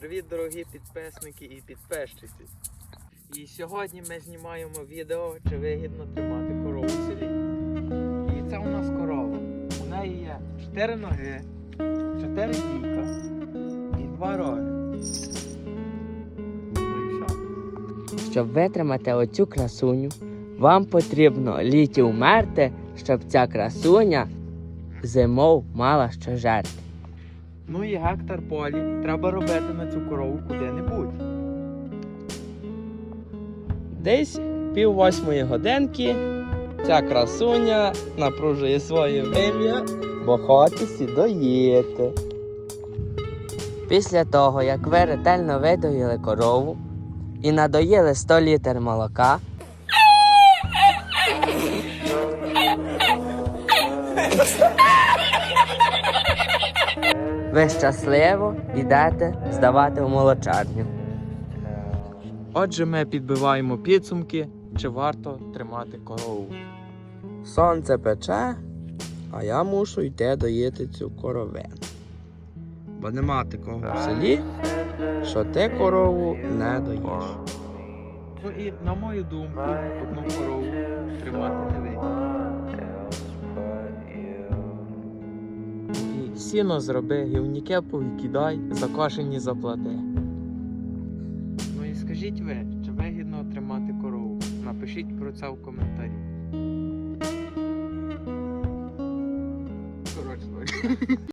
Привіт, дорогі підписники і підписчиці. І сьогодні ми знімаємо відео, чи вигідно тримати корову в селі. І це у нас корова. У неї є 4 ноги, 4 дійка і 2 роги. Ну? Щоб витримати оцю красуню, вам потрібно літі вмерти, щоб ця красуня зимов мала що жерти. Ну і гектар полі треба робити на цю корову куди-небудь. Десь пів восьмої годинки ця красуня напружує своє вим'я, бо хочеться доїти. Після того, як ви ретельно видоїли корову і надоїли 100 літр молока, ви щасливо йдете здавати в молочарню. Отже, ми підбиваємо підсумки, чи варто тримати корову. Сонце пече, а я мушу йти доїти цю коровину. Бо нема такого в селі, що ти корову не доїш. Ну і на мою думку, одну корову тримати не вийде. Сіно зроби, гівніки повикидай, закошені заплати. Ну і скажіть ви, чи вигідно тримати корову? Напишіть про це в коментарі. Коротше,